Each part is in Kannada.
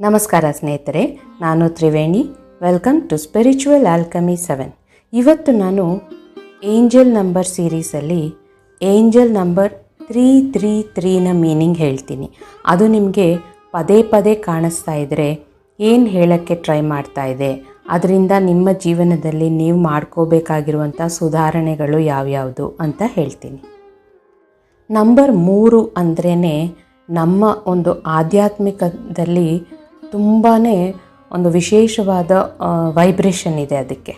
ನಮಸ್ಕಾರ ಸ್ನೇಹಿತರೆ, ನಾನು Triveni. Welcome to spiritual alchemy seven ಇವತ್ತು ನಾನು ಏಂಜಲ್ ನಂಬರ್ ಸೀರೀಸಲ್ಲಿ ಏಂಜಲ್ ನಂಬರ್ ತ್ರೀ ತ್ರೀ ತ್ರೀನ ಮೀನಿಂಗ್ ಹೇಳ್ತೀನಿ. ಅದು ನಿಮಗೆ ಪದೇ ಪದೇ ಕಾಣಿಸ್ತಾ ಇದ್ದರೆ ಏನು ಹೇಳೋಕ್ಕೆ ಟ್ರೈ ಮಾಡ್ತಾ ಇದೆ, ಅದರಿಂದ ನಿಮ್ಮ ಜೀವನದಲ್ಲಿ ನೀವು ಮಾಡ್ಕೋಬೇಕಾಗಿರುವಂಥ ಸುಧಾರಣೆಗಳು ಯಾವ್ಯಾವುದು ಅಂತ ಹೇಳ್ತೀನಿ. ನಂಬರ್ ಮೂರು ಅಂದ್ರೇ ನಮ್ಮ ಒಂದು ಆಧ್ಯಾತ್ಮಿಕದಲ್ಲಿ ತುಂಬಾ ಒಂದು ವಿಶೇಷವಾದ ವೈಬ್ರೇಷನ್ ಇದೆ ಅದಕ್ಕೆ.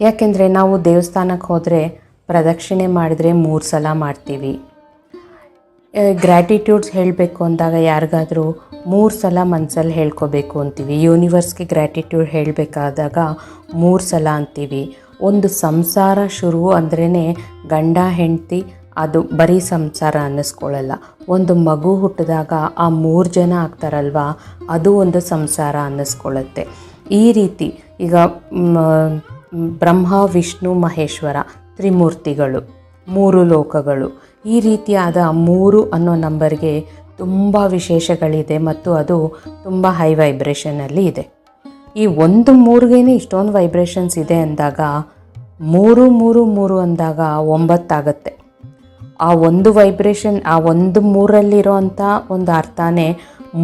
ಯಾಕೆಂದರೆ ನಾವು ದೇವಸ್ಥಾನಕ್ಕೆ ಹೋದರೆ ಪ್ರದಕ್ಷಿಣೆ ಮಾಡಿದ್ರೆ ಮೂರು ಸಲ ಮಾಡ್ತೀವಿ. ಗ್ರ್ಯಾಟಿಟ್ಯೂಡ್ಸ್ ಹೇಳಬೇಕು ಅಂದಾಗ ಯಾರಿಗಾದರೂ ಮೂರು ಸಲ ಮನಸ್ಸಲ್ಲಿ ಹೇಳ್ಕೋಬೇಕು ಅಂತೀವಿ. ಯೂನಿವರ್ಸ್ಗೆ ಗ್ರ್ಯಾಟಿಟ್ಯೂಡ್ ಹೇಳಬೇಕಾದಾಗ ಮೂರು ಸಲ ಅಂತೀವಿ. ಒಂದು ಸಂಸಾರ ಶುರು ಅಂದ್ರೇ ಗಂಡ, ಹೆಂಡತಿ, ಅದು ಬರೀ ಸಂಸಾರ ಅನ್ನಿಸ್ಕೊಳ್ಳಲ್ಲ. ಒಂದು ಮಗು ಹುಟ್ಟಿದಾಗ ಆ ಮೂರು ಜನ ಆಗ್ತಾರಲ್ವ? ಅದು ಒಂದು ಸಂಸಾರ ಅನ್ನಿಸ್ಕೊಳ್ಳುತ್ತೆ. ಈ ರೀತಿ ಈಗ ಬ್ರಹ್ಮ, ವಿಷ್ಣು, ಮಹೇಶ್ವರ ತ್ರಿಮೂರ್ತಿಗಳು, ಮೂರು ಲೋಕಗಳು. ಈ ರೀತಿಯಾದ ಮೂರು ಅನ್ನೋ ನಂಬರ್ಗೆ ತುಂಬ ವಿಶೇಷಗಳಿದೆ ಮತ್ತು ಅದು ತುಂಬ ಹೈ ವೈಬ್ರೇಷನಲ್ಲಿ ಇದೆ. ಈ ಒಂದು ಮೂರಿಗೇನೆ ಇಷ್ಟೊಂದು ವೈಬ್ರೇಷನ್ಸ್ ಇದೆ ಅಂದಾಗ ಮೂರು ಮೂರು ಮೂರು ಅಂದಾಗ ಒಂಬತ್ತಾಗತ್ತೆ. ಆ ಒಂದು ವೈಬ್ರೇಷನ್ ಆ ಒಂದು ಮೂರಲ್ಲಿರೋ ಅಂಥ ಒಂದು ಅರ್ಥನೇ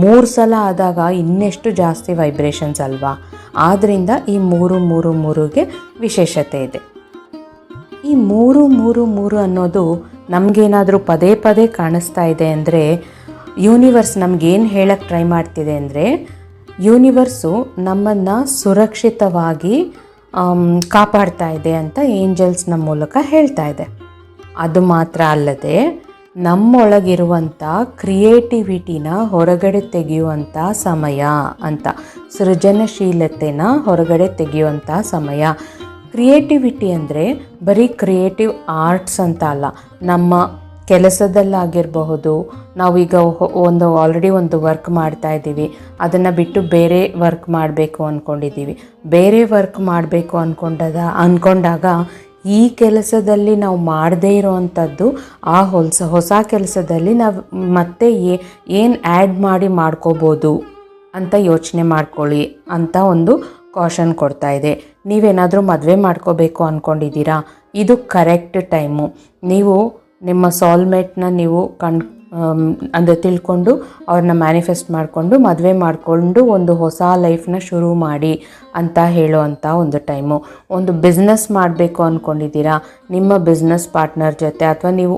ಮೂರು ಸಲ ಆದಾಗ ಇನ್ನೆಷ್ಟು ಜಾಸ್ತಿ ವೈಬ್ರೇಷನ್ಸ್ ಅಲ್ವಾ? ಆದ್ದರಿಂದ ಈ ಮೂರು ಮೂರು, ಮೂರುಗೆ ವಿಶೇಷತೆ ಇದೆ. ಈ ಮೂರು ಮೂರು ಮೂರು ಅನ್ನೋದು ನಮಗೇನಾದರೂ ಪದೇ ಪದೇ ಕಾಣಿಸ್ತಾ ಇದೆ ಅಂದರೆ ಯೂನಿವರ್ಸ್ ನಮಗೇನು ಹೇಳಕ್ಕೆ ಟ್ರೈ ಮಾಡ್ತಿದೆ ಅಂದರೆ ಯೂನಿವರ್ಸು ನಮ್ಮನ್ನು ಸುರಕ್ಷಿತವಾಗಿ ಕಾಪಾಡ್ತಾ ಇದೆ ಅಂತ ಏಂಜಲ್ಸ್ನ ಮೂಲಕ ಹೇಳ್ತಾ ಇದೆ. ಅದು ಮಾತ್ರ ಅಲ್ಲದೆ ನಮ್ಮೊಳಗಿರುವಂಥ ಕ್ರಿಯೇಟಿವಿಟಿನ ಹೊರಗಡೆ ತೆಗೆಯುವಂಥ ಸಮಯ ಅಂತ, ಸೃಜನಶೀಲತೆನ ಹೊರಗಡೆ ತೆಗೆಯುವಂಥ ಸಮಯ. ಕ್ರಿಯೇಟಿವಿಟಿ ಅಂದರೆ ಬರೀ ಕ್ರಿಯೇಟಿವ್ ಆರ್ಟ್ಸ್ ಅಂತ ಅಲ್ಲ, ನಮ್ಮ ಕೆಲಸದಲ್ಲಾಗಿರಬಹುದು, ನಾವೀಗ ಒಂದು ಆಲ್ರೆಡಿ ಒಂದು ವರ್ಕ್ ಮಾಡ್ತಾ ಇದ್ದೀವಿ, ಅದನ್ನು ಬಿಟ್ಟು ಬೇರೆ ವರ್ಕ್ ಮಾಡಬೇಕು ಅಂದ್ಕೊಂಡಿದ್ದೀವಿ ಬೇರೆ ವರ್ಕ್ ಮಾಡಬೇಕು ಅಂದ್ಕೊಂಡದ ಅಂದ್ಕೊಂಡಾಗ ಈ ಕೆಲಸದಲ್ಲಿ ನಾವು ಮಾಡದೇ ಇರೋವಂಥದ್ದು, ಆ ಹೊಸ ಹೊಸ ಕೆಲಸದಲ್ಲಿ ನಾವು ಮತ್ತೆ ಏನು ಆ್ಯಡ್ ಮಾಡಿ ಮಾಡ್ಕೋಬೋದು ಅಂತ ಯೋಚನೆ ಮಾಡ್ಕೊಳ್ಳಿ ಅಂತ ಒಂದು ಕಾಷನ್ ಕೊಡ್ತಾ ಇದೆ. ನೀವೇನಾದರೂ ಮದುವೆ ಮಾಡ್ಕೋಬೇಕು ಅಂದ್ಕೊಂಡಿದ್ದೀರಾ ಇದು ಕರೆಕ್ಟ್ ಟೈಮು ನೀವು ನಿಮ್ಮ ಸಾಲ್ಮೇಟ್ನ ನೀವು ಕಣ್ ಅಂದರೆ ತಿಳ್ಕೊಂಡು ಅವ್ರನ್ನ ಮ್ಯಾನಿಫೆಸ್ಟ್ ಮಾಡಿಕೊಂಡು, ಮದುವೆ ಮಾಡಿಕೊಂಡು ಒಂದು ಹೊಸ ಲೈಫ್ನ ಶುರು ಮಾಡಿ ಅಂತ ಹೇಳುವಂಥ ಒಂದು ಟೈಮು ಒಂದು ಬಿಸ್ನೆಸ್ ಮಾಡಬೇಕು ಅಂದ್ಕೊಂಡಿದ್ದೀರಾ ನಿಮ್ಮ ಬಿಸ್ನೆಸ್ ಪಾರ್ಟ್ನರ್ ಜೊತೆ ಅಥವಾ ನೀವು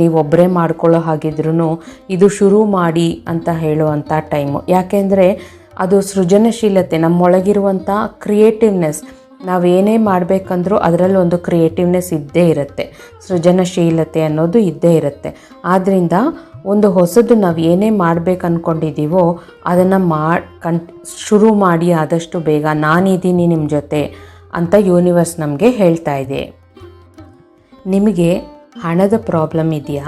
ನೀವು ಒಬ್ಬರೇ ಮಾಡ್ಕೊಳ್ಳೋ ಹಾಗಿದ್ರೂ ಇದು ಶುರು ಮಾಡಿ ಅಂತ ಹೇಳುವಂಥ ಟೈಮು ಯಾಕೆಂದರೆ ಅದು ಸೃಜನಶೀಲತೆ ನಮ್ಮೊಳಗಿರುವಂಥ ಕ್ರಿಯೇಟಿವ್ನೆಸ್ ನಾವೇನೇ ಮಾಡಬೇಕಂದ್ರೂ ಅದರಲ್ಲಿ ಒಂದು ಕ್ರಿಯೇಟಿವ್ನೆಸ್ ಇದ್ದೇ ಇರುತ್ತೆ. ಸೃಜನಶೀಲತೆ ಅನ್ನೋದು ಇದ್ದೇ ಇರುತ್ತೆ. ಆದ್ದರಿಂದ ಒಂದು ಹೊಸದು ನಾವು ಏನೇ ಮಾಡಬೇಕು ಅಂದ್ಕೊಂಡಿದ್ದೀವೋ ಅದನ್ನು ಮಾಡಿ ಕನ್, ಶುರು ಮಾಡಿ ಆದಷ್ಟು ಬೇಗ ನಾನಿದ್ದೀನಿ ನಿಮ್ಮ ಜೊತೆ ಅಂತ ಯೂನಿವರ್ಸ್ ನಮಗೆ ಹೇಳ್ತಾ ಇದೆ. ನಿಮಗೆ ಹಣದ ಪ್ರಾಬ್ಲಮ್ ಇದೆಯಾ?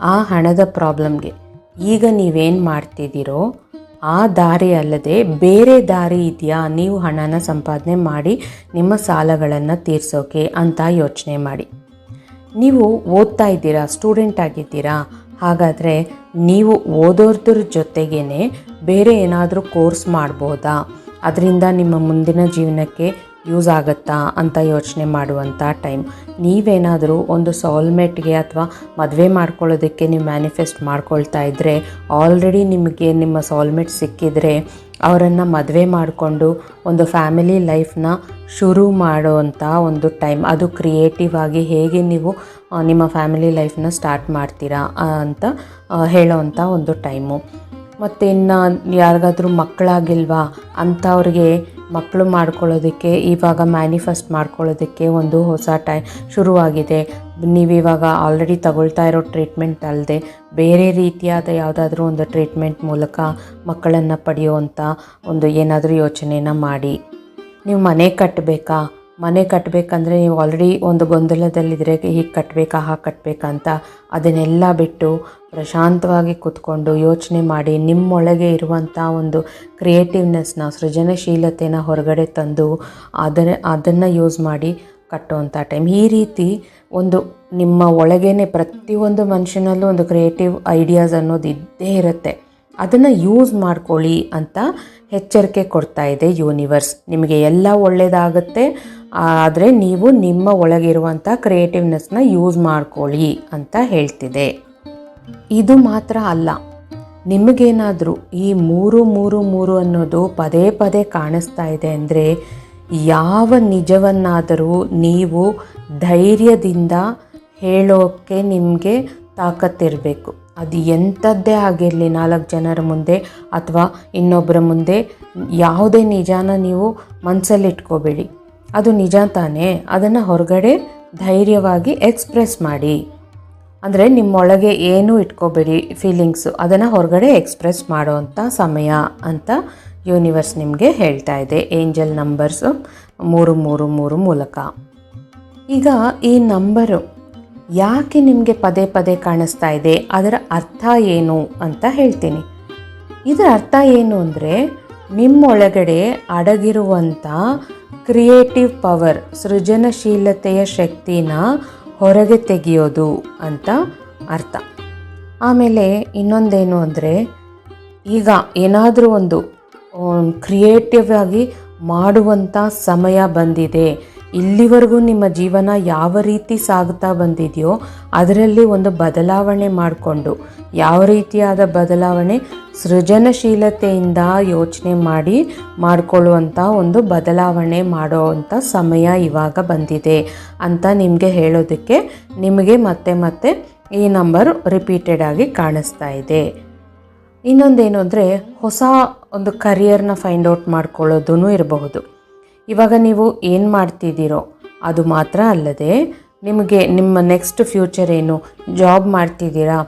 ಆ ಹಣದ ಪ್ರಾಬ್ಲಮ್ಗೆ ಈಗ ನೀವೇನು ಮಾಡ್ತಿದ್ದೀರೋ ಆ ದಾರಿ ಅಲ್ಲದೆ ಬೇರೆ ದಾರಿ ಇದೆಯಾ? ನೀವು ಹಣನ ಸಂಪಾದನೆ ಮಾಡಿ ನಿಮ್ಮ ಸಾಲಗಳನ್ನು ತೀರಿಸೋಕೆ ಅಂತ ಯೋಚನೆ ಮಾಡಿ. ನೀವು ಓದ್ತಾ ಇದ್ದೀರಾ? ಸ್ಟೂಡೆಂಟ್ ಆಗಿದ್ದೀರಾ? ಹಾಗಾದರೆ ನೀವು ಓದೋದ್ರ ಜೊತೆಗೇ ಬೇರೆ ಏನಾದರೂ ಕೋರ್ಸ್ ಮಾಡ್ಬೋದಾ? ಅದರಿಂದ ನಿಮ್ಮ ಮುಂದಿನ ಜೀವನಕ್ಕೆ ಯೂಸ್ ಆಗುತ್ತಾ ಅಂತ ಯೋಚನೆ ಮಾಡುವಂಥ ಟೈಮ್ ನೀವೇನಾದರೂ ಒಂದು ಸಾಲ್ಮೇಟ್ಗೆ ಅಥವಾ ಮದುವೆ ಮಾಡ್ಕೊಳ್ಳೋದಕ್ಕೆ ನೀವು ಮ್ಯಾನಿಫೆಸ್ಟ್ ಮಾಡ್ಕೊಳ್ತಾ ಇದ್ದರೆ ಆಲ್ರೆಡಿ ನಿಮಗೆ ನಿಮ್ಮ ಸಾಲ್ಮೇಟ್ ಸಿಕ್ಕಿದರೆ, ಅವರನ್ನು ಮದುವೆ ಮಾಡಿಕೊಂಡು ಒಂದು ಫ್ಯಾಮಿಲಿ ಲೈಫ್ನ ಶುರು ಮಾಡುವಂಥ ಒಂದು ಟೈಮ್ ಅದು ಕ್ರಿಯೇಟಿವ್ ಆಗಿ ಹೇಗೆ ನೀವು ನಿಮ್ಮ ಫ್ಯಾಮಿಲಿ ಲೈಫ್ನ ಸ್ಟಾರ್ಟ್ ಮಾಡ್ತೀರಾ ಅಂತ ಹೇಳೋವಂಥ ಒಂದು ಟೈಮು ಮತ್ತು ಇನ್ನು ಯಾರಿಗಾದ್ರೂ ಮಕ್ಕಳಾಗಿಲ್ವಾ ಅಂಥವ್ರಿಗೆ ಮಕ್ಕಳು ಮಾಡ್ಕೊಳ್ಳೋದಕ್ಕೆ, ಇವಾಗ ಮ್ಯಾನಿಫೆಸ್ಟ್ ಮಾಡ್ಕೊಳ್ಳೋದಕ್ಕೆ ಒಂದು ಹೊಸ ಟೈ, ಶುರುವಾಗಿದೆ. ನೀವಿವಾಗ ಆಲ್ರೆಡಿ ತಗೊಳ್ತಾ ಇರೋ ಟ್ರೀಟ್ಮೆಂಟ್ ಅಲ್ಲದೆ ಬೇರೆ ರೀತಿಯಾದ ಯಾವುದಾದ್ರೂ ಒಂದು ಟ್ರೀಟ್ಮೆಂಟ್ ಮೂಲಕ ಮಕ್ಕಳನ್ನು ಪಡೆಯುವಂಥ ಒಂದು ಏನಾದರೂ ಯೋಚನೆನ ಮಾಡಿ. ನೀವು ಮನೆ ಕಟ್ಟಬೇಕಾ ಮನೆ ಕಟ್ಟಬೇಕಂದ್ರೆ ನೀವು ಆಲ್ರೆಡಿ ಒಂದು ಗೊಂದಲದಲ್ಲಿದ್ದರೆ ಹೀಗೆ ಕಟ್ಟಬೇಕಾ ಹಾಗೆ ಕಟ್ಟಬೇಕಾ ಅಂತ ಅದನ್ನೆಲ್ಲ ಬಿಟ್ಟು ಪ್ರಶಾಂತವಾಗಿ ಕೂತ್ಕೊಂಡು ಯೋಚನೆ ಮಾಡಿ ನಿಮ್ಮೊಳಗೆ ಇರುವಂಥ ಒಂದು ಕ್ರಿಯೇಟಿವ್ನೆಸ್ನ ಸೃಜನಶೀಲತೆನ ಹೊರಗಡೆ ತಂದು ಅದನ್ನ ಅದನ್ನು ಯೂಸ್ ಮಾಡಿ ಕಟ್ಟುವಂಥ ಟೈಮ್ ಈ ರೀತಿ ಒಂದು ನಿಮ್ಮ ಒಳಗೇನೆ ಪ್ರತಿಯೊಂದು ಮನುಷ್ಯನಲ್ಲೂ ಒಂದು ಕ್ರಿಯೇಟಿವ್ ಐಡಿಯಾಸ್ ಅನ್ನೋದು ಇದ್ದೇ ಇರುತ್ತೆ. ಅದನ್ನು ಯೂಸ್ ಮಾಡ್ಕೊಳ್ಳಿ ಅಂತ ಎಚ್ಚರಿಕೆ ಕೊಡ್ತಾ ಇದೆ ಯೂನಿವರ್ಸ್ ನಿಮಗೆ ಎಲ್ಲ ಒಳ್ಳೆಯದಾಗುತ್ತೆ ಆದರೆ ನೀವು ನಿಮ್ಮ ಒಳಗಿರುವಂಥ ಕ್ರಿಯೇಟಿವ್ನೆಸ್ನ ಯೂಸ್ ಮಾಡ್ಕೊಳ್ಳಿ ಅಂತ ಹೇಳ್ತಿದೆ. ಇದು ಮಾತ್ರ ಅಲ್ಲ, ನಿಮಗೇನಾದರೂ ಈ ಮೂರು ಮೂರು ಮೂರು ಅನ್ನೋದು ಪದೇ ಪದೇ ಕಾಣಿಸ್ತಾ ಇದೆ ಅಂದರೆ ಯಾವ ನಿಜವನ್ನಾದರೂ ನೀವು ಧೈರ್ಯದಿಂದ ಹೇಳೋಕ್ಕೆ ನಿಮಗೆ ತಾಕತ್ತಿರಬೇಕು ಅದು ಎಂಥದ್ದೇ ಆಗಿರಲಿ, ನಾಲ್ಕು ಜನರ ಮುಂದೆ ಅಥವಾ ಇನ್ನೊಬ್ಬರ ಮುಂದೆ ಯಾವುದೇ ನಿಜಾನ ನೀವು ಮನಸ್ಸಲ್ಲಿ ಇಟ್ಕೋಬೇಡಿ ಅದು ನಿಜ ತಾನೇ? ಅದನ್ನು ಹೊರಗಡೆ ಧೈರ್ಯವಾಗಿ ಎಕ್ಸ್ಪ್ರೆಸ್ ಮಾಡಿ. ಅಂದರೆ ನಿಮ್ಮೊಳಗೆ ಏನೂ ಇಟ್ಕೋಬೇಡಿ ಫೀಲಿಂಗ್ಸು ಅದನ್ನು ಹೊರಗಡೆ ಎಕ್ಸ್ಪ್ರೆಸ್ ಮಾಡೋವಂಥ ಸಮಯ ಅಂತ ಯೂನಿವರ್ಸ್ ನಿಮಗೆ ಹೇಳ್ತಾ ಇದೆ. ಏಂಜಲ್ ನಂಬರ್ಸು ಮೂರು ಮೂರು ಮೂರು ಮೂಲಕ. ಈಗ ಈ ನಂಬರು ಯಾಕೆ ನಿಮಗೆ ಪದೇ ಪದೇ ಕಾಣಿಸ್ತಾ ಇದೆ? ಅದರ ಅರ್ಥ ಏನು ಅಂತ ಹೇಳ್ತೀನಿ. ಇದರ ಅರ್ಥ ಏನು ಅಂದರೆ ನಿಮ್ಮೊಳಗಡೆ ಅಡಗಿರುವಂಥ ಕ್ರಿಯೇಟಿವ್ ಪವರ್ ಸೃಜನಶೀಲತೆಯ ಶಕ್ತಿನ ಹೊರಗೆ ತೆಗೆಯೋದು ಅಂತ ಅರ್ಥ. ಆಮೇಲೆ ಇನ್ನೊಂದೇನು ಅಂದರೆ, ಈಗ ಏನಾದರೂ ಒಂದು ಕ್ರಿಯೇಟಿವ್ ಆಗಿ ಮಾಡುವಂಥ ಸಮಯ ಬಂದಿದೆ. ಇಲ್ಲಿವರೆಗೂ ನಿಮ್ಮ ಜೀವನ ಯಾವ ರೀತಿ ಸಾಗ್ತಾ ಬಂದಿದೆಯೋ ಅದರಲ್ಲಿ ಒಂದು ಬದಲಾವಣೆ ಮಾಡಿಕೊಂಡು, ಯಾವ ರೀತಿಯಾದ ಬದಲಾವಣೆ? ಸೃಜನಶೀಲತೆಯಿಂದ ಯೋಚನೆ ಮಾಡಿ, ಮಾಡಿಕೊಳ್ಳುವಂಥ ಒಂದು ಬದಲಾವಣೆ ಮಾಡೋವಂಥ ಸಮಯ ಇವಾಗ ಬಂದಿದೆ ಅಂತ ನಿಮಗೆ ಹೇಳೋದಕ್ಕೆ ನಿಮಗೆ ಮತ್ತೆ ಮತ್ತೆ ಈ ನಂಬರ್ ರಿಪೀಟೆಡ್ ಆಗಿ ಕಾಣಿಸ್ತಾ ಇದೆ. ಇನ್ನೊಂದೇನು ಅಂದರೆ ಹೊಸ ಒಂದು ಕರಿಯರ್ನ ಫೈಂಡ್ ಔಟ್ ಮಾಡ್ಕೊಳ್ಳೋದೂ ಇರಬಹುದು. ಇವಾಗ ನೀವು ಏನು ಮಾಡ್ತಿದ್ದೀರೋ ಅದು ಮಾತ್ರ ಅಲ್ಲದೆ ನಿಮಗೆ ನಿಮ್ಮ ನೆಕ್ಸ್ಟ್ ಫ್ಯೂಚರ್ ಏನು ಜಾಬ್ ಮಾಡ್ತಿದ್ದೀರಾ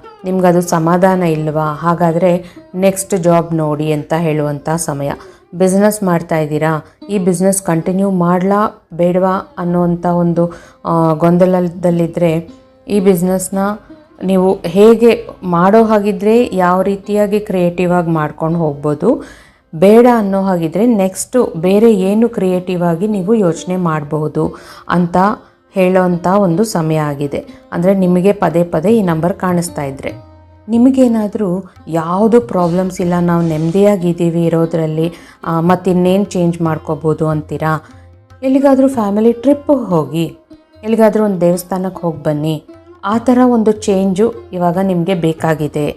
ಅದು ಸಮಾಧಾನ ಇಲ್ವಾ? ಹಾಗಾದರೆ ನೆಕ್ಸ್ಟ್ ಜಾಬ್ ನೋಡಿ ಅಂತ ಹೇಳುವಂಥ ಸಮಯ. ಬಿಸ್ನೆಸ್ ಮಾಡ್ತಾ ಇದ್ದೀರಾ? ಈ ಬಿಸ್ನೆಸ್ ಕಂಟಿನ್ಯೂ ಮಾಡಲಾ ಬೇಡವಾ ಅನ್ನೋವಂಥ ಒಂದು ಗೊಂದಲದಲ್ಲಿದ್ದರೆ ಈ ಬಿಸ್ನೆಸ್ನ ನೀವು ಹೇಗೆ ಮಾಡೋ ಹಾಗಿದ್ರೆ ಯಾವ ರೀತಿಯಾಗಿ ಕ್ರಿಯೇಟಿವ್ ಆಗಿ ಮಾಡ್ಕೊಂಡು ಹೋಗ್ಬೋದು? ಬೇಡ ಅನ್ನೋ ಹಾಗಿದ್ರೆ ನೆಕ್ಸ್ಟು ಬೇರೆ ಏನು ಕ್ರಿಯೇಟಿವ್ ಆಗಿ ನೀವು ಯೋಚನೆ ಮಾಡಬಹುದು ಅಂತ ಹೇಳೋವಂಥ ಒಂದು ಸಮಯ ಆಗಿದೆ. ಅಂದರೆ ನಿಮಗೆ ಪದೇ ಪದೇ ಈ ನಂಬರ್ ಕಾಣಿಸ್ತಾ ಇದ್ರೆ. ನಿಮಗೇನಾದರೂ ಯಾವುದು ಪ್ರಾಬ್ಲಮ್ಸ್ ಇಲ್ಲ, ನಾವು ನೆಮ್ಮದಿಯಾಗಿದ್ದೀವಿ ಇರೋದ್ರಲ್ಲಿ ಮತ್ತಿನ್ನೇನು ಚೇಂಜ್ ಮಾಡ್ಕೋಬೋದು ಅಂತೀರಾ? ಎಲ್ಲಿಗಾದರೂ ಫ್ಯಾಮಿಲಿ ಟ್ರಿಪ್ ಹೋಗಿ, ಎಲ್ಲಿಗಾದರೂ ಒಂದು ದೇವಸ್ಥಾನಕ್ಕೆ ಹೋಗಿ ಬನ್ನಿ, ಆ ಥರ ಒಂದು ಚೇಂಜು ಇವಾಗ ನಿಮಗೆ ಬೇಕಾಗಿದೆ.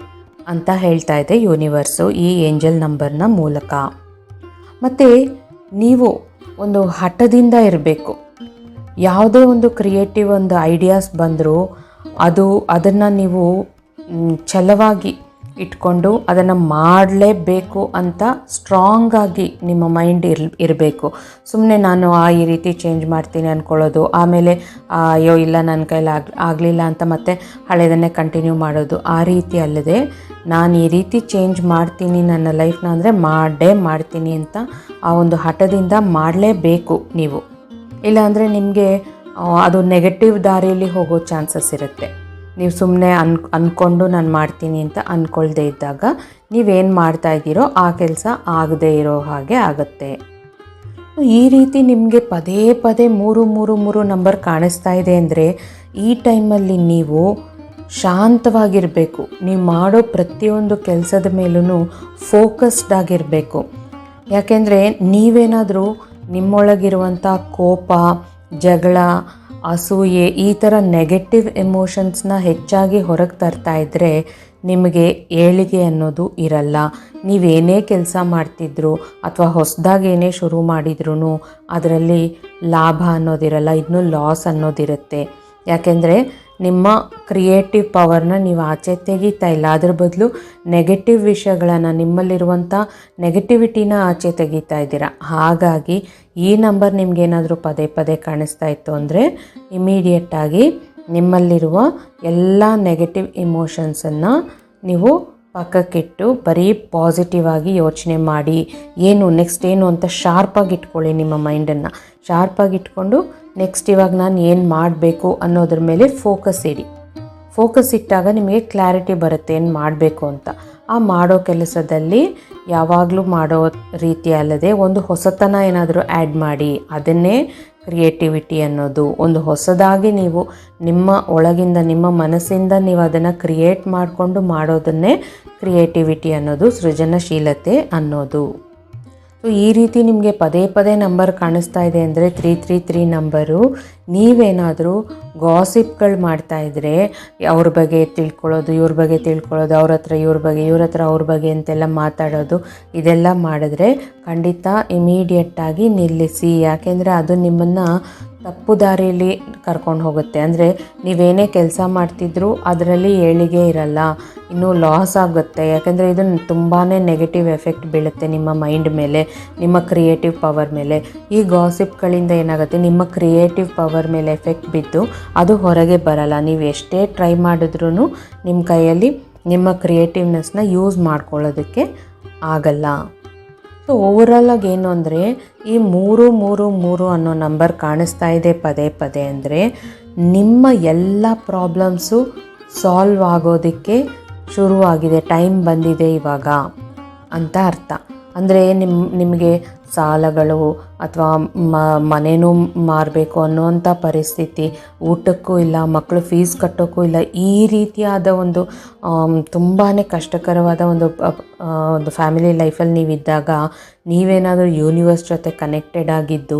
ಅಂತ ಹೇಳ್ತಾ ಇದೆ ಯೂನಿವರ್ಸು ಈ ಏಂಜಲ್ ನಂಬರ್ನ ಮೂಲಕ. ಮತ್ತು ನೀವು ಒಂದು ಹಠದಿಂದ ಇರಬೇಕು. ಯಾವುದೇ ಒಂದು ಕ್ರಿಯೇಟಿವ್ ಒಂದು ಐಡಿಯಾಸ್ ಬಂದರೂ ಅದು ಅದನ್ನು ನೀವು ಛಲವಾಗಿ ಇಟ್ಕೊಂಡು ಅದನ್ನು ಮಾಡಲೇಬೇಕು ಅಂತ ಸ್ಟ್ರಾಂಗ್ ಆಗಿ ನಿಮ್ಮ ಮೈಂಡ್ ಇರ್, ಇರಬೇಕು. ಸುಮ್ಮನೆ ನಾನು, ಆ, ಈ ರೀತಿ ಚೇಂಜ್ ಮಾಡ್ತೀನಿ ಅಂದ್ಕೊಳ್ಳೋದು ಆಮೇಲೆ ಅಯ್ಯೋ, ಇಲ್ಲ ನನ್ನ ಕೈಲಿ ಆಗ್, ಆಗಲಿಲ್ಲ ಅಂತ ಮತ್ತೆ ಹಳೆಯದನ್ನೇ ಕಂಟಿನ್ಯೂ ಮಾಡೋದು. ಆ ರೀತಿ ಅಲ್ಲದೆ, ನಾನು ಈ ರೀತಿ ಚೇಂಜ್ ಮಾಡ್ತೀನಿ ನನ್ನ ಲೈಫ್ನ ಅಂದರೆ ಮಾಡೇ ಮಾಡ್ತೀನಿ ಅಂತ ಆ ಒಂದು ಹಠದಿಂದ ಮಾಡಲೇಬೇಕು ನೀವು. ಇಲ್ಲಾಂದರೆ ನಿಮಗೆ ಅದು ನೆಗೆಟಿವ್ ದಾರಿಯಲ್ಲಿ ಹೋಗೋ ಚಾನ್ಸಸ್ ಇರುತ್ತೆ. ನೀವು ಸುಮ್ಮನೆ ಅನ್ ಅಂದ್ಕೊಂಡು ನಾನು ಮಾಡ್ತೀನಿ ಅಂತ ಅಂದ್ಕೊಳ್ದೇ ಇದ್ದಾಗ ನೀವೇನು ಮಾಡ್ತಾ ಇದ್ದೀರೋ ಆ ಕೆಲಸ ಆಗದೇ ಇರೋ ಹಾಗೆ ಆಗುತ್ತೆ. ಈ ರೀತಿ ನಿಮಗೆ ಪದೇ ಪದೇ ಮೂರು ಮೂರು ಮೂರು ನಂಬರ್ ಕಾಣಿಸ್ತಾ ಇದೆ ಅಂದರೆ ಈ ಟೈಮಲ್ಲಿ ನೀವು ಶಾಂತವಾಗಿರಬೇಕು. ನೀವು ಮಾಡೋ ಪ್ರತಿಯೊಂದು ಕೆಲಸದ ಮೇಲೂ ಫೋಕಸ್ಡ್ ಆಗಿರಬೇಕು. ಯಾಕೆಂದರೆ ನೀವೇನಾದರೂ ನಿಮ್ಮೊಳಗಿರುವಂಥ ಕೋಪ, ಜಗಳ ಅಸೂಯೆ ಈ ಥರ ನೆಗೆಟಿವ್ ಎಮೋಷನ್ಸ್ನ ಹೆಚ್ಚಾಗಿ ಹೊರಗೆ ತರ್ತಾ ಇದ್ದರೆ ನಿಮಗೆ ಏಳಿಗೆ ಅನ್ನೋದು ಇರಲ್ಲ. ನೀವೇನೇ ಕೆಲಸ ಮಾಡ್ತಿದ್ರು ಅಥವಾ ಹೊಸದಾಗಿ ಏನೇ ಶುರು ಮಾಡಿದ್ರೂ ಅದರಲ್ಲಿ ಲಾಭ ಅನ್ನೋದಿರಲ್ಲ ಇನ್ನೂ ಲಾಸ್ ಅನ್ನೋದಿರುತ್ತೆ. ಯಾಕೆಂದರೆ ನಿಮ್ಮ ಕ್ರಿಯೇಟಿವ್ ಪವರ್ನ ನೀವು ಆಚೆ ತೆಗಿತಾ ಇಲ್ಲ. ಅದ್ರ ಬದಲು ನೆಗೆಟಿವ್ ವಿಷಯಗಳನ್ನು ನಿಮ್ಮಲ್ಲಿರುವಂಥ ನೆಗೆಟಿವಿಟಿನ ಆಚೆ ತೆಗೀತಾ ಇದ್ದೀರಾ? ಹಾಗಾಗಿ ಈ ನಂಬರ್ ನಿಮಗೇನಾದರೂ ಪದೇ ಪದೇ ಕಾಣಿಸ್ತಾ ಇತ್ತು ಅಂದರೆ ಇಮಿಡಿಯೇಟಾಗಿ ನಿಮ್ಮಲ್ಲಿರುವ ಎಲ್ಲ ನೆಗೆಟಿವ್ ಇಮೋಷನ್ಸನ್ನು ನೀವು ಪಕ್ಕಕ್ಕಿಟ್ಟು ಬರೀ ಪಾಸಿಟಿವ್ ಆಗಿ ಯೋಚನೆ ಮಾಡಿ, ಏನು ನೆಕ್ಸ್ಟ್ ಏನು ಅಂತ ಶಾರ್ಪಾಗಿ ಇಟ್ಕೊಳ್ಳಿ ನಿಮ್ಮ ಮೈಂಡನ್ನು ಶಾರ್ಪಾಗಿ ಇಟ್ಕೊಂಡು ನೆಕ್ಸ್ಟ್ ಇವಾಗ ನಾನು ಏನು ಮಾಡಬೇಕು ಅನ್ನೋದ್ರ ಮೇಲೆ ಫೋಕಸ್ ಇಡಿ. ಫೋಕಸ್ ಇಟ್ಟಾಗ ನಿಮಗೆ ಕ್ಲಾರಿಟಿ ಬರುತ್ತೆ ಏನು ಮಾಡಬೇಕು ಅಂತ. ಆ ಮಾಡೋ ಕೆಲಸದಲ್ಲಿ ಯಾವಾಗಲೂ ಮಾಡೋ ರೀತಿ ಅಲ್ಲದೆ ಒಂದು ಹೊಸತನ ಏನಾದರೂ ಆ್ಯಡ್ ಮಾಡಿ, ಅದನ್ನೇ ಕ್ರಿಯೇಟಿವಿಟಿ ಅನ್ನೋದು. ಒಂದು ಹೊಸದಾಗಿ ನೀವು ನಿಮ್ಮ ಒಳಗಿಂದ, ನಿಮ್ಮ ಮನಸ್ಸಿಂದ ನೀವು ಅದನ್ನು ಕ್ರಿಯೇಟ್ ಮಾಡಿಕೊಂಡು ಮಾಡೋದನ್ನೇ ಕ್ರಿಯೇಟಿವಿಟಿ ಅನ್ನೋದು, ಸೃಜನಶೀಲತೆ ಅನ್ನೋದು. ಸೊ ಈ ರೀತಿ ನಿಮಗೆ ಪದೇ ಪದೇ ನಂಬರ್ ಕಾಣಿಸ್ತಾ ಇದೆ ಅಂದರೆ ತ್ರೀ ತ್ರೀ ತ್ರೀ ನಂಬರು ನೀವೇನಾದರೂ ಗಾಸಿಪ್ಗಳು ಮಾಡ್ತಾಯಿದ್ರೆ ಅವ್ರ ಬಗ್ಗೆ ತಿಳ್ಕೊಳ್ಳೋದು, ಇವ್ರ ಬಗ್ಗೆ ತಿಳ್ಕೊಳ್ಳೋದು, ಅವ್ರ ಹತ್ರ ಇವ್ರ ಬಗ್ಗೆ, ಇವ್ರ ಹತ್ರ ಅವ್ರ ಬಗ್ಗೆ ಅಂತೆಲ್ಲ ಮಾತಾಡೋದು, ಇದೆಲ್ಲ ಮಾಡಿದ್ರೆ ಖಂಡಿತ ಇಮಿಡಿಯೇಟಾಗಿ ನಿಲ್ಲಿಸಿ. ಯಾಕೆಂದರೆ ಅದು ನಿಮ್ಮನ್ನು ತಪ್ಪು ದಾರಿಯಲ್ಲಿ ಕರ್ಕೊಂಡು ಹೋಗುತ್ತೆ. ಅಂದರೆ ನೀವೇನೇ ಕೆಲಸ ಮಾಡ್ತಿದ್ರು ಅದರಲ್ಲಿ ಏಳಿಗೆ ಇರಲ್ಲ. ಇನ್ನೂ ಲಾಸ್ ಆಗುತ್ತೆ. ಯಾಕೆಂದರೆ ಇದು ತುಂಬಾ ನೆಗೆಟಿವ್ ಎಫೆಕ್ಟ್ ಬೀಳುತ್ತೆ ನಿಮ್ಮ ಮೈಂಡ್ ಮೇಲೆ, ನಿಮ್ಮ ಕ್ರಿಯೇಟಿವ್ ಪವರ್ ಮೇಲೆ. ಈ ಗಾಸಿಪ್ಗಳಿಂದ ಏನಾಗುತ್ತೆ? ನಿಮ್ಮ ಕ್ರಿಯೇಟಿವ್ ಪವರ್ ಮೇಲೆ ಎಫೆಕ್ಟ್ ಬಿದ್ದು ಅದು ಹೊರಗೆ ಬರಲ್ಲ. ನೀವು ಎಷ್ಟೇ ಟ್ರೈ ಮಾಡಿದ್ರೂ ನಿಮ್ಮ ಕೈಯಲ್ಲಿ ನಿಮ್ಮ ಕ್ರಿಯೇಟಿವ್ನೆಸ್ನ ಯೂಸ್ ಮಾಡ್ಕೊಳ್ಳೋದಕ್ಕೆ ಆಗಲ್ಲ. ಸೊ ಓವರಾಲಾಗಿ ಏನು ಅಂದರೆ, ಈ ಮೂರು ಮೂರು ಮೂರು ಅನ್ನೋ ನಂಬರ್ ಕಾಣಿಸ್ತಾ ಇದೆ ಪದೇ ಪದೇ ಅಂದರೆ, ನಿಮ್ಮ ಎಲ್ಲ ಪ್ರಾಬ್ಲಮ್ಸು ಸಾಲ್ವ್ ಆಗೋದಕ್ಕೆ ಶುರುವಾಗಿದೆ ಟೈಮ್ ಬಂದಿದೆ ಇವಾಗ ಅಂತ ಅರ್ಥ. ಅಂದರೆ ನಿಮ್ಮ ನಿಮಗೆ ಸಾಲಗಳು ಅಥವಾ ಮ, ಮನೆನೂ ಮಾರಬೇಕು ಅನ್ನೋವಂಥ ಪರಿಸ್ಥಿತಿ, ಊಟಕ್ಕೂ ಇಲ್ಲ ಮಕ್ಕಳು ಫೀಸ್ ಕಟ್ಟೋಕ್ಕೂ ಇಲ್ಲ, ಈ ರೀತಿಯಾದ ಒಂದು ತುಂಬಾ ಕಷ್ಟಕರವಾದ ಒಂದು ಒಂದು ಫ್ಯಾಮಿಲಿ ಲೈಫಲ್ಲಿ ನೀವಿದ್ದಾಗ ನೀವೇನಾದರೂ ಯೂನಿವರ್ಸ್ ಜೊತೆ ಕನೆಕ್ಟೆಡ್ ಆಗಿದ್ದು,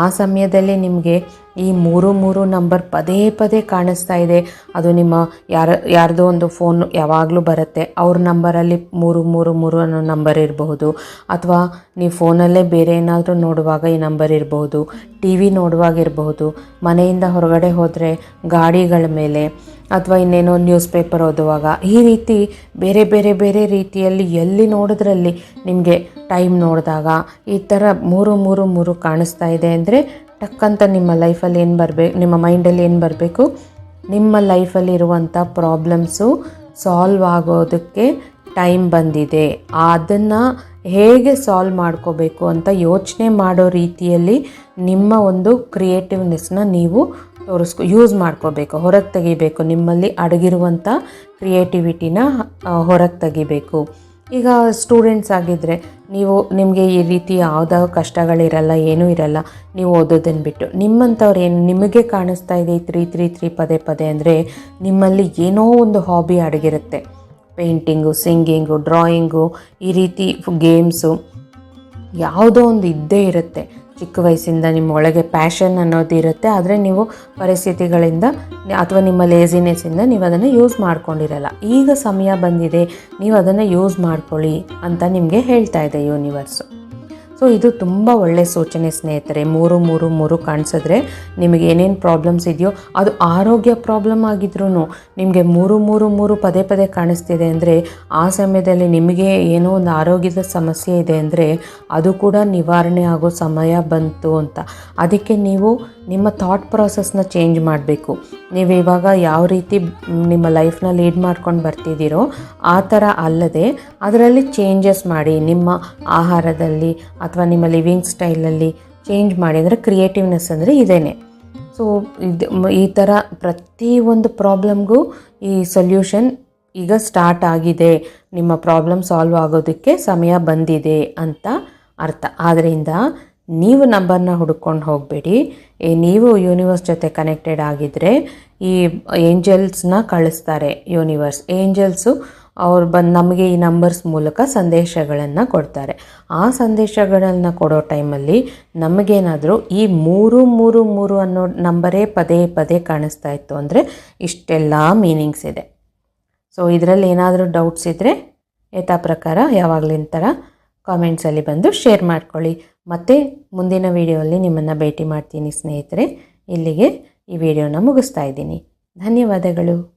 ಆ ಸಮಯದಲ್ಲಿ ನಿಮಗೆ ಈ ಮೂರು ಮೂರು ನಂಬರ್ ಪದೇ ಪದೇ ಕಾಣಿಸ್ತಾ ಇದೆ. ಅದು ನಿಮ್ಮ ಯಾರ, ಯಾರ್ದೋ ಒಂದು ಫೋನ್ ಯಾವಾಗಲೂ ಬರುತ್ತೆ, ಅವ್ರ ನಂಬರಲ್ಲಿ ಮೂರು ಮೂರು ಮೂರು ಅನ್ನೋ ನಂಬರ್ ಇರಬಹುದು. ಅಥವಾ ನೀವು ಫೋನಲ್ಲೇ ಬೇರೆ ಏನಾದರೂ ನೋಡುವಾಗ ಈ ನಂಬರ್ ಇರಬಹುದು, ಟಿ ವಿ ನೋಡುವಾಗ ಇರಬಹುದು, ಮನೆಯಿಂದ ಹೊರಗಡೆ ಹೋದರೆ ಗಾಡಿಗಳ ಮೇಲೆ ಅಥವಾ ಇನ್ನೇನೋ ನ್ಯೂಸ್ ಪೇಪರ್ ಓದುವಾಗ. ಈ ರೀತಿ ಬೇರೆ ಬೇರೆ ಬೇರೆ ರೀತಿಯಲ್ಲಿ ಎಲ್ಲಿ ನೋಡಿದ್ರಲ್ಲಿ ನಿಮಗೆ ಟೈಮ್ ನೋಡಿದಾಗ ಈ ಥರ ಮೂರು ಮೂರು ಮೂರು ಕಾಣಿಸ್ತಾ ಇದೆ ಅಂದರೆ ಟಕ್ಕಂತ ನಿಮ್ಮ ಲೈಫಲ್ಲಿ ಏನು ಬರಬೇಕು ನಿಮ್ಮ ಮೈಂಡಲ್ಲಿ ಏನು ಬರಬೇಕು? ನಿಮ್ಮ ಲೈಫಲ್ಲಿ ಇರುವಂಥ ಪ್ರಾಬ್ಲಮ್ಸು ಸಾಲ್ವ್ ಆಗೋದಕ್ಕೆ ಟೈಮ್ ಬಂದಿದೆ. ಅದನ್ನು ಹೇಗೆ ಸಾಲ್ವ್ ಮಾಡ್ಕೋಬೇಕು ಅಂತ ಯೋಚನೆ ಮಾಡೋ ರೀತಿಯಲ್ಲಿ ನಿಮ್ಮ ಒಂದು ಕ್ರಿಯೇಟಿವ್ನೆಸ್ನ ನೀವು ತೋರಿಸ್ಕೊ ಯೂಸ್ ಮಾಡ್ಕೋಬೇಕು. ಹೊರಗೆ ತೆಗಿಬೇಕು. ನಿಮ್ಮಲ್ಲಿ ಅಡಗಿರುವಂಥ ಕ್ರಿಯೇಟಿವಿಟಿನ ಹೊರಗೆ ತೆಗಿಬೇಕು. ಈಗ ಸ್ಟೂಡೆಂಟ್ಸ್ ಆಗಿದ್ದರೆ ನೀವು, ನಿಮಗೆ ಈ ರೀತಿ ಯಾವುದೋ ಕಷ್ಟಗಳಿರಲ್ಲ, ಏನೂ ಇರಲ್ಲ, ನೀವು ಓದೋದನ್ನು ಬಿಟ್ಟು. ನಿಮ್ಮಂಥವ್ರು ಏನು, ನಿಮಗೆ ಕಾಣಿಸ್ತಾ ಇದೆ ಈ ತ್ರೀ ತ್ರೀ ತ್ರೀ ಪದೇ ಪದೇ ಅಂದರೆ ನಿಮ್ಮಲ್ಲಿ ಏನೋ ಒಂದು ಹಾಬಿ ಅಡಗಿರುತ್ತೆ. ಪೇಂಟಿಂಗು, ಸಿಂಗಿಂಗು, ಡ್ರಾಯಿಂಗು, ಈ ರೀತಿ ಗೇಮ್ಸು ಯಾವುದೋ ಒಂದು ಇದ್ದೇ ಇರುತ್ತೆ. ಚಿಕ್ಕ ವಯಸ್ಸಿಂದ ನಿಮ್ಮ ಒಳಗೆ ಪ್ಯಾಷನ್ ಅನ್ನೋದು ಇರುತ್ತೆ. ಆದರೆ ನೀವು ಪರಿಸ್ಥಿತಿಗಳಿಂದ ಅಥವಾ ನಿಮ್ಮ ಲೇಸಿನೆಸ್ಸಿಂದ ನೀವು ಅದನ್ನು ಯೂಸ್ ಮಾಡ್ಕೊಂಡಿರಲ್ಲ. ಈಗ ಸಮಯ ಬಂದಿದೆ, ನೀವು ಅದನ್ನು ಯೂಸ್ ಮಾಡ್ಕೊಳ್ಳಿ ಅಂತ ನಿಮಗೆ ಹೇಳ್ತಾ ಇದೆ ಯೂನಿವರ್ಸು ಸೊ ಇದು ತುಂಬ ಒಳ್ಳೆ ಸೂಚನೆ ಸ್ನೇಹಿತರೆ. ಮೂರು ಮೂರು ಮೂರು ಕಾಣಿಸಿದ್ರೆ ನಿಮಗೆ ಏನೇನು ಪ್ರಾಬ್ಲಮ್ಸ್ ಇದೆಯೋ ಅದು ಆರೋಗ್ಯ ಪ್ರಾಬ್ಲಮ್ ಆಗಿದ್ರೂ ನಿಮಗೆ ಮೂರು ಮೂರು ಮೂರು ಪದೇ ಪದೇ ಕಾಣಿಸ್ತಿದೆ ಅಂದರೆ ಆ ಸಮಯದಲ್ಲಿ ನಿಮಗೆ ಏನೋ ಒಂದು ಆರೋಗ್ಯದ ಸಮಸ್ಯೆ ಇದೆ ಅಂದರೆ ಅದು ಕೂಡ ನಿವಾರಣೆ ಆಗೋ ಸಮಯ ಬಂತು ಅಂತ. ಅದಕ್ಕೆ ನೀವು ನಿಮ್ಮ ಥಾಟ್ ಪ್ರಾಸೆಸ್ನ ಚೇಂಜ್ ಮಾಡಬೇಕು. ನೀವು ಇವಾಗ ಯಾವ ರೀತಿ ನಿಮ್ಮ ಲೈಫ್ನ ಲೀಡ್ ಮಾಡ್ಕೊಂಡು ಬರ್ತಿದ್ದೀರೋ ಆ ಥರ ಅಲ್ಲದೆ ಅದರಲ್ಲಿ ಚೇಂಜಸ್ ಮಾಡಿ ನಿಮ್ಮ ಆಹಾರದಲ್ಲಿ ಅಥವಾ ನಿಮ್ಮ ಲಿವಿಂಗ್ ಸ್ಟೈಲಲ್ಲಿ ಚೇಂಜ್ ಮಾಡಿ, ಅಂದರೆ ಕ್ರಿಯೇಟಿವ್ನೆಸ್ ಅಂದರೆ ಇದೇನೆ. ಸೊ ಇದು ಈ ಥರ ಪ್ರತಿಯೊಂದು ಪ್ರಾಬ್ಲಮ್ಗೂ ಈ ಸೊಲ್ಯೂಷನ್ ಈಗ ಸ್ಟಾರ್ಟ್ ಆಗಿದೆ. ನಿಮ್ಮ ಪ್ರಾಬ್ಲಮ್ ಸಾಲ್ವ್ ಆಗೋದಕ್ಕೆ ಸಮಯ ಬಂದಿದೆ ಅಂತ ಅರ್ಥ. ಆದ್ದರಿಂದ ನೀವು ನಂಬರ್ನ ಹುಡ್ಕೊಂಡು ಹೋಗಬೇಡಿ. ನೀವು ಯೂನಿವರ್ಸ್ ಜೊತೆ ಕನೆಕ್ಟೆಡ್ ಆಗಿದ್ದರೆ ಈ ಏಂಜಲ್ಸ್ನ ಕಳಿಸ್ತಾರೆ ಯೂನಿವರ್ಸ್ ಏಂಜಲ್ಸು ಅವ್ರು ಬಂದು ನಮಗೆ ಈ ನಂಬರ್ಸ್ ಮೂಲಕ ಸಂದೇಶಗಳನ್ನು ಕೊಡ್ತಾರೆ. ಆ ಸಂದೇಶಗಳನ್ನು ಕೊಡೋ ಟೈಮಲ್ಲಿ ನಮಗೇನಾದರೂ ಈ ಮೂರು ಮೂರು ಮೂರು ಅನ್ನೋ ನಂಬರೇ ಪದೇ ಪದೇ ಕಾಣಿಸ್ತಾ ಇತ್ತು ಅಂದರೆ ಇಷ್ಟೆಲ್ಲ ಮೀನಿಂಗ್ಸ್ ಇದೆ. ಸೊ ಇದರಲ್ಲಿ ಏನಾದರೂ ಡೌಟ್ಸ್ ಇದ್ದರೆ ಯಥಾ ಪ್ರಕಾರ ಯಾವಾಗಲಿನ ಥರ ಕಾಮೆಂಟ್ಸಲ್ಲಿ ಬಂದು ಶೇರ್ ಮಾಡ್ಕೊಳ್ಳಿ. ಮತ್ತು ಮುಂದಿನ ವಿಡಿಯೋಲ್ಲಿ ನಿಮ್ಮನ್ನು ಭೇಟಿ ಮಾಡ್ತೀನಿ ಸ್ನೇಹಿತರೆ. ಇಲ್ಲಿಗೆ ಈ ವಿಡಿಯೋನ ಮುಗಿಸ್ತಾ ಇದ್ದೀನಿ. ಧನ್ಯವಾದಗಳು.